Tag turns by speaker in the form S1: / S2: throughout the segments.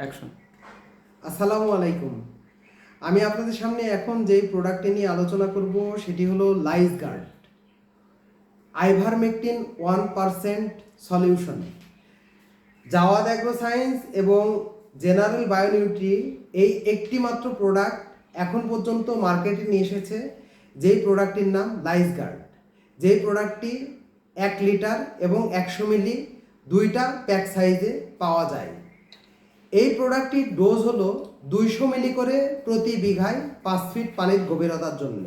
S1: Action
S2: আসসালামু আলাইকুম। আমি আপনাদের সামনে এখন যেই প্রোডাক্টটি নিয়ে আলোচনা করব সেটি হলো lice guard ivermectin one percent solution Jawad agro science এবং জেনারেল বায়োনিউট্রি এই একটি মাত্র প্রোডাক্ট এখন পর্যন্ত মার্কেটে নিয়ে এসেছে, যেই প্রোডাক্টটির নাম লাইস গার্ড যেই প্রোডাক্টটি এক লিটার এবং একশো মিলি দুইটা প্যাক সাইজে পাওয়া যায়। এই প্রোডাক্টটির ডোজ হলো দুইশো মিলি করে প্রতি বিঘায় পাঁচ ফিট পানির গভীরতার জন্য।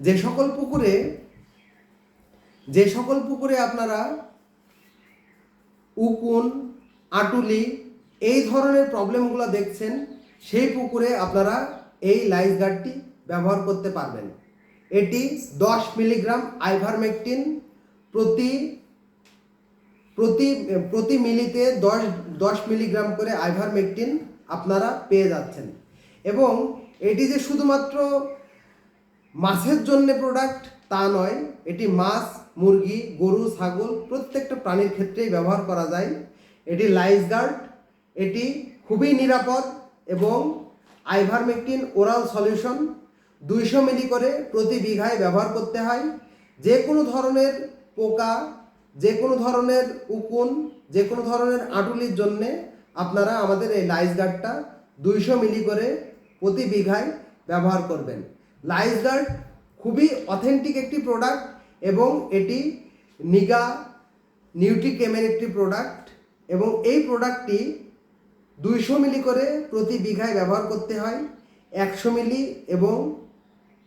S2: যে সকল পুকুরে, যে সকল পুকুরে আপনারা উকুন, আটুলি এই ধরনের প্রবলেমগুলো দেখছেন, সেই পুকুরে আপনারা এই লাইস গার্ডটি ব্যবহার করতে পারবেন। এটি দশ মিলিগ্রাম আইভারমেকটিন প্রতি প্রতি প্রতি মিলিতে দশ দশ মিলিগ্রাম করে আইভারমেকটিন আপনারা পেয়ে যাচ্ছেন। এবং এটি যে শুধুমাত্র মাছের জন্য প্রোডাক্ট তা নয়, এটি মাছ, মুরগি, গরু, ছাগল প্রত্যেকটা প্রাণীর ক্ষেত্রেই ব্যবহার করা যায়। এটি লাইস গার্ড এটি খুবই নিরাপদ এবং আইভারমেকটিন ওরাল সলিউশন দুইশো মিলি করে প্রতি বিঘায় ব্যবহার করতে হয়। যে কোনো ধরনের পোকা যে কোনো ধরনের উকুন যে কোনো ধরনের আঁটুলির জন্যে আপনারা আমাদের এই লাইস গার্ডটা দুইশো মিলি করে প্রতি বিঘায় ব্যবহার করবেন। লাইস গার্ড খুবই অথেন্টিক একটি প্রোডাক্ট এবং এটি নিগা নিউট্রিকেমের একটি প্রোডাক্ট এবং এই প্রোডাক্টটি দুইশো মিলি করে প্রতি বিঘায় ব্যবহার করতে হয়, একশো মিলি এবং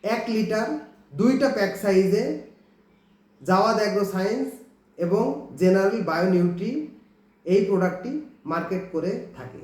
S2: এক লিটার দুইটা প্যাক সাইজে জাওয়াদ অ্যাগ্রো সায়েন্স এবং জেনারেল বায়োনিউট্রি এই প্রোডাক্টটি মার্কেট করে থাকে।